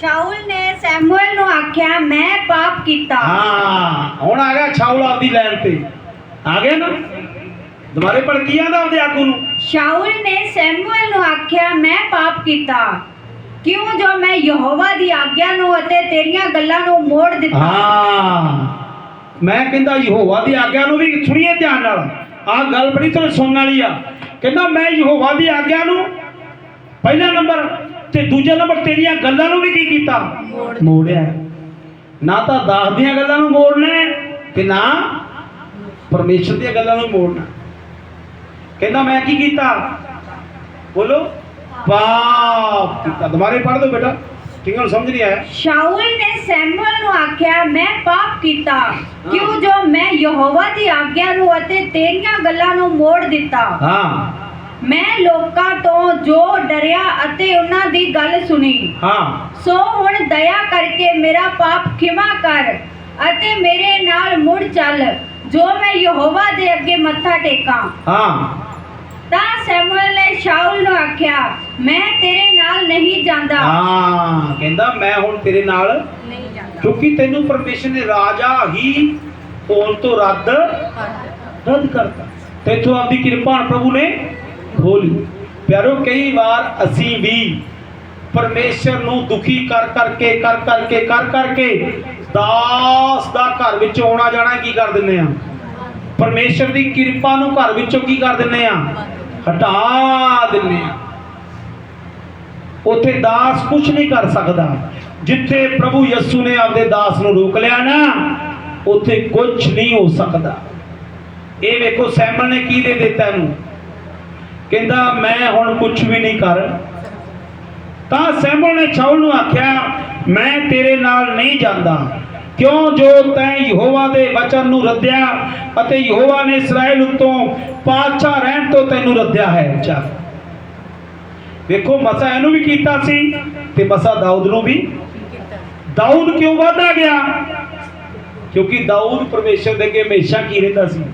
ਸ਼ਾਉਲ ਨੇ ਸੈਮੂਅਲ ਨੂੰ ਆਖਿਆ ਮੈਂ ਪਾਪ ਕੀਤਾ। ਹਾਂ ਹੁਣ ਆ ਗਿਆ ਛਾਉਲ ਆਪਦੀ ਲੈਣ ਤੇ। ਆ ਗਿਆ ਨਾ? ਦੁਬਾਰੇ ਪੜ ਕੀ ਆਂਦਾ ਆਪਦੇ ਆਗੂ ਨੂੰ। ਸ਼ਾਉਲ ਨੇ ਸੈਮੂਅਲ ਨੂੰ ਆਖਿਆ ਮੈਂ ਪਾਪ ਕੀਤਾ। ਕਿਉਂ ਜੋ ਮੈਂ ਯਹੋਵਾ ਦੀ ਆਗਿਆ ਨੂੰ ਅਤੇ ਤੇਰੀਆਂ ਗੱਲਾਂ ਨੂੰ ਮੋੜ ਦਿੱਤਾ? ਹਾਂ ਮੈਂ ਕਹਿੰਦਾ ਯਹੋਵਾ ਦੀ ਆਗਿਆ ਨੂੰ ਵੀ ਸੁਣੀਏ ਧਿਆਨ ਨਾਲ। ਆਹ ਗੱਲ ਬੜੀ ਤੁਹਾਨੂੰ ਸੁਣਨ ਵਾਲੀ ਆ। ਕਹਿੰਦਾ ਮੈਂ ਯਹੋਵਾ ਦੀ ਆਗਿਆ ਨੂੰ ਪਹਿਲਾ ਨੰਬਰ। ਤੇ ਦੂਜਾ ਨੰਬਰ ਤੇਰੀਆਂ ਗੱਲਾਂ ਨੂੰ ਵੀ ਕੀ ਕੀਤਾ? ਮੋੜਿਆ। ਨਾ ਤਾਂ ਦਾਸ ਦੀਆਂ ਗੱਲਾਂ ਨੂੰ ਮੋੜਨਾ ਤੇ ਨਾ ਪਰਮੇਸ਼ਰ ਦੀਆਂ ਗੱਲਾਂ ਨੂੰ ਮੋੜਨਾ। ਕਹਿੰਦਾ ਮੈਂ ਕੀ ਕੀਤਾ? ਬੋਲੋ ਪਾਪ ਕੀਤਾ। ਦੁਬਾਰੇ ਪੜ੍ਹ ਦਿਓ ਬੇਟਾ ਹੁਣ ਸਮਝ ਨਹੀਂ ਆਇਆ। ਸ਼ਾਉਲ ਨੇ ਸੈਮੂਅਲ ਨੂੰ ਆਖਿਆ ਮੈਂ ਪਾਪ ਕੀਤਾ। ਕਿਉਂ ਜੋ ਮੈਂ ਯਹੋਵਾ ਦੀ ਆਗਿਆ ਨੂੰ ਅਤੇ ਤੇਰੀਆਂ ਗੱਲਾਂ ਨੂੰ ਮੋੜ ਦਿੱਤਾ? ਹਾਂ। ਮੈਂ ਲੋਕਾਂ ਤੋਂ ਜੋ ਡਰਿਆ ਅਤੇ ਉਹਨਾਂ ਦੀ ਗੱਲ ਸੁਣੀ। ਹਾਂ। ਸੋ ਹੁਣ ਦਇਆ ਕਰਕੇ ਮੇਰਾ ਪਾਪ ਖਿਮਾ ਕਰ ਅਤੇ ਮੇਰੇ ਨਾਲ ਮੁੜ ਚੱਲ ਜੋ ਮੈਂ ਯਹੋਵਾ ਦੇ ਅੱਗੇ ਮੱਥਾ ਟੇਕਾਂ। ਹਾਂ। ਤਾਂ ਸੈਮੂਅਲ ਨੇ ਸ਼ਾਉਲ ਨੂੰ ਆਖਿਆ ਮੈਂ ਤੇਰੇ ਨਾਲ ਨਹੀਂ ਜਾਂਦਾ। ਹਾਂ ਕਹਿੰਦਾ ਮੈਂ ਹੁਣ ਤੇਰੇ ਨਾਲ ਨਹੀਂ ਜਾਂਦਾ। ਕਿਉਂਕਿ ਤੈਨੂੰ ਪਰਮੇਸ਼ਰ ਨੇ ਰਾਜਾ ਹੀ ਹੋਣ ਤੋਂ ਰੱਦ ਰੱਦ ਕਰਤਾ। ਤੇਥੋਂ ਆਪਦੀ ਕਿਰਪਾ ਪ੍ਰਭੂ ਨੇ ਖੋਲੀ ਪਿਆਰੋ, ਕਈ ਵਾਰ ਅਸੀਂ ਵੀ ਪਰਮੇਸ਼ਰ ਨੂੰ ਦੁਖੀ ਕਰ ਕਰਕੇ ਕਰ ਕਰਕੇ ਕਰ ਕਰਕੇ ਦਾਸ ਦਾ ਘਰ ਵਿੱਚ ਆਉਣਾ ਜਾਣਾ ਕੀ ਕਰ ਦਿੰਦੇ ਆ? ਪਰਮੇਸ਼ਰ ਦੀ ਕਿਰਪਾ ਨੂੰ ਘਰ ਵਿੱਚੋਂ ਕੀ ਕਰ ਦਿੰਦੇ ਆ? ਹਟਾ ਦਿੰਦੇ ਆ। ਉੱਥੇ ਦਾਸ ਕੁਝ ਨਹੀਂ ਕਰ ਸਕਦਾ। ਜਿੱਥੇ ਪ੍ਰਭੂ ਯਿਸੂ ਨੇ ਆਪਦੇ ਦਾਸ ਨੂੰ ਰੋਕ ਲਿਆ ਨਾ, ਉੱਥੇ ਕੁਝ ਨਹੀਂ ਹੋ ਸਕਦਾ। ਇਹ ਵੇਖੋ ਸੈਮਨ ਨੇ ਕੀ ਦੇ ਦਿੱਤਾ ਇਹਨੂੰ? ਕਹਿੰਦਾ, ਮੈਂ ਹੁਣ ਕੁਝ ਵੀ ਨਹੀਂ ਕਰ। ਤਾਂ ਸੈਮਨ ਨੇ ਸ਼ਾਉਲ ਨੂੰ ਆਖਿਆ, ਮੈਂ ਤੇਰੇ ਨਾਲ ਨਹੀਂ ਜਾਂਦਾ। ਕਿਉਂ? ਜੋ ਤੈਂ ਯਹੋਵਾ ਦੇ ਵਚਨ ਨੂੰ ਰੱਦਿਆ ਅਤੇ ਯਹੋਵਾ ਨੇ ਇਸਰਾਇਲ ਉੱਤੋਂ ਪਾਤਸ਼ਾਹ ਰਹਿਣ ਤੋਂ ਤੈਨੂੰ ਰੱਦਿਆ ਹੈ, ਚੱਲ। ਵੇਖੋ, ਮਸਾ ਇਹਨੂੰ ਵੀ ਕੀਤਾ ਸੀ ਤੇ ਮਸਾ ਦਾਊਦ ਨੂੰ ਵੀ। ਦਾਊਦ ਕਿਉਂ ਵਾਧਾ ਗਿਆ? ਕਿਉਂਕਿ ਦਾਊਦ ਪਰਮੇਸ਼ਰ ਦੇ ਅੱਗੇ ਹਮੇਸ਼ਾ ਕੀ ਰਹਿੰਦਾ ਸੀ?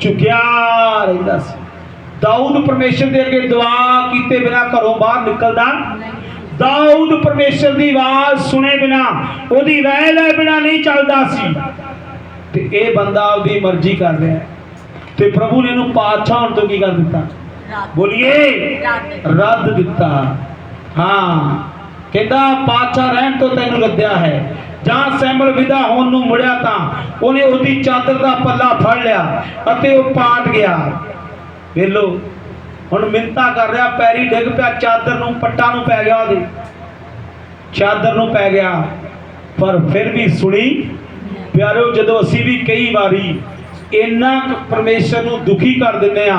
ਝੁਕਿਆ ਰਹਿੰਦਾ ਸੀ। ਦਾਊਦ ਪਰਮੇਸ਼ਰ ਦੇ ਅੱਗੇ ਦੁਆ ਕੀਤੇ ਬਿਨਾ ਘਰੋਂ ਬਾਹਰ ਨਿਕਲਦਾ ਦਾਊਦ ਪਰਮੇਸ਼ਰ ਦੀ ਆਵਾਜ਼ ਸੁਣੇ ਬਿਨਾ ਉਹਦੀ ਰਾਏ ਲੈ ਬਿਨਾ ਨਹੀਂ ਚੱਲਦਾ ਸੀ। ਤੇ ਇਹ ਬੰਦਾ ਉਹਦੀ ਮਰਜ਼ੀ ਕਰ ਰਿਹਾ ਤੇ ਪ੍ਰਭੂ ਨੇ ਇਹਨੂੰ ਪਾਤਸ਼ਾਹ ਹੋਣ ਤੋਂ ਕੀ ਕਰ ਦਿੱਤਾ? ਬੋਲੀਏ ਰੱਦ। ਦਿੱਤਾ। ਹਾਂ ਕਹਿੰਦਾ ਪਾਤਸ਼ਾਹ ਰਹਿਣ ਤੋਂ ਤੈਨੂੰ ਰੱਦਿਆ ਹੈ। ਜਾਂ ਸੈਂਬਲ ਵਿਦਾ ਹੋਣ ਨੂੰ ਮੁੜਿਆ ਤਾਂ ਉਹਨੇ ਉਹਦੀ ਚਾਦਰ ਦਾ ਪੱਲਾ ਫੜ ਲਿਆ ਅਤੇ ਉਹ ਪਾਟ ਗਿਆ। ਵੇਲੋ। ਹੁਣ ਮਿੰਤਾ ਕਰ ਰਿਹਾ ਪੈਰੀ ਡਿੱਗ ਪਿਆ ਚਾਦਰ ਨੂੰ ਪੱਟਾਂ ਨੂੰ ਪੈ ਗਿਆ ਉਹਦੇ। ਚਾਦਰ ਨੂੰ ਪੈ ਗਿਆ ਪਰ ਫਿਰ ਵੀ ਸੁਣੀ। ਪਿਆਰਿਓ ਜਦੋਂ ਅਸੀਂ ਵੀ ਕਈ ਵਾਰੀ ਇੰਨਾ ਪਰਮੇਸ਼ਰ ਨੂੰ ਦੁਖੀ ਕਰ ਦਿੰਦੇ ਆ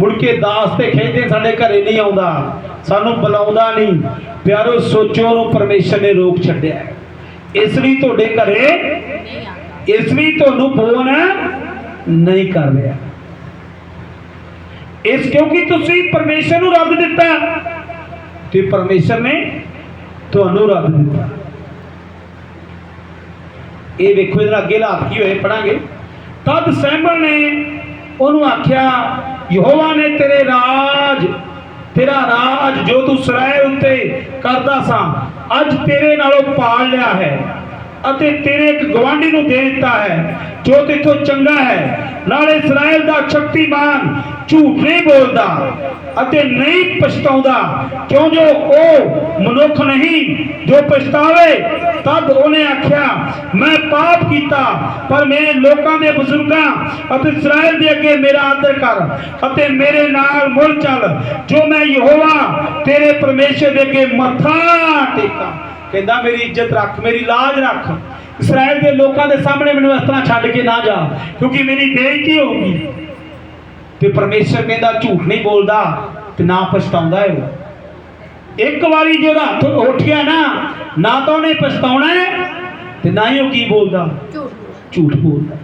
ਮੁੜ ਕੇ ਦਾਸ ਤੇ ਖਿੱਚਦੇ ਸਾਡੇ ਘਰੇ ਨਹੀਂ ਆਉਂਦਾ ਸਾਨੂੰ ਬੁਲਾਉਂਦਾ ਨਹੀਂ। ਪਿਆਰਿਓ ਸੋਚੋ ਨੂੰ ਪਰਮੇਸ਼ਰ ਨੇ ਰੋਕ ਛੱਡਿਆ। ਇਸ ਲਈ ਤੁਹਾਡੇ ਘਰੇ ਇਸ ਲਈ ਤੁਹਾਨੂੰ ਫੋਨ ਨਹੀਂ ਕਰ ਰਿਹਾ। ਇਸ ਕਿਉਂਕਿ ਤੁਸੀਂ ਪਰਮੇਸ਼ਰ ਨੂੰ ਰੱਦ ਦਿੱਤਾ। ਤੇ ਪਰਮੇਸ਼ਰ ਨੇ ਤੁਹਾਨੂੰ ਰੱਦ ਦਿੱਤਾ। ਇਹ ਵੇਖੋ, ਇਹਦਾ ਅੱਗੇ ਹਾਲਾਤ ਕੀ ਹੋਏ ਪੜਾਂਗੇ ਤਦ ਸੈਂਬਲ ਨੇ ਉਹਨੂੰ ਆਖਿਆ, ਯਹੋਵਾ ਨੇ ਤੇਰੇ ਰਾਜ, ਤੇਰਾ ਰਾਜ ਜੋ ਤੂੰ ਸਰਾਏ ਉੱਤੇ ਕਰਦਾ ਸਾਂ, ਅੱਜ ਤੇਰੇ ਨਾਲੋਂ ਪਾਲ ਲਿਆ ਹੈ ਅਤੇ ਤੇਰੇ ਇੱਕ ਗਵਾਂਢੀ ਨੂੰ ਦੇ ਦਿੱਤਾ ਹੈ। ਜੋ ਤੇਥੋਂ ਚੰਗਾ ਹੈ, ਨਾਲੇ ਇਸਰਾਇਲ ਦਾ ਸ਼ਕਤੀਮਾਨ ਝੂਠ ਨਹੀਂ ਬੋਲਦਾ ਅਤੇ ਨਹੀਂ ਪਛਤਾਉਂਦਾ। ਕਿਉਂ ਜੋ ਉਹ ਮਨੁੱਖ ਨਹੀਂ, ਜੋ ਪਛਤਾਵੇ, ਤਦ ਉਹਨੇ ਆਖਿਆ, ਮੈਂ ਪਾਪ ਕੀਤਾ, ਪਰ ਮੇਰੇ ਲੋਕਾਂ ਦੇ ਬਜ਼ੁਰਗਾਂ ਅਤੇ ਇਸਰਾਇਲ ਦੇ ਅੱਗੇ ਮੇਰਾ ਆਦਰ ਕਰ ਅਤੇ ਮੇਰੇ ਨਾਲ ਮੁੜ ਚੱਲ। ਜੋ ਮੈਂ ਯਹੋਵਾ ਤੇਰੇ ਪਰਮੇਸ਼ਰ ਦੇ ਅੱਗੇ ਮੱਥਾ ਟੇਕਾਂ। ਕਹਿੰਦਾ ਮੇਰੀ ਇੱਜ਼ਤ ਰੱਖ ਮੇਰੀ ਲਾਜ ਰੱਖ। ਇਸਰਾਇਲ ਦੇ ਲੋਕਾਂ ਦੇ ਸਾਹਮਣੇ ਮੈਨੂੰ ਇਸ ਤਰ੍ਹਾਂ ਛੱਡ ਕੇ ਨਾ ਜਾ ਕਿਉਂਕਿ ਮੇਰੀ ਬੇਇੱਜ਼ਤੀ ਹੋਊਗੀ ਤੇ ਪਰਮੇਸ਼ਰ ਕਹਿੰਦਾ ਝੂਠ ਨਹੀਂ ਬੋਲਦਾ ਤੇ ਨਾ ਪਛਤਾਉਂਦਾ ਹੈ ਇੱਕ ਵਾਰੀ ਜੇ ਉਹਦਾ ਹੱਥ ਉੱਠ ਗਿਆ ਨਾ ਨਾ ਤਾਂ ਉਹਨੇ ਪਛਤਾਉਣਾ ਹੈ ਤੇ ਨਾ ਹੀ ਉਹ ਕੀ ਬੋਲਦਾ। ਝੂਠ ਬੋਲਦਾ।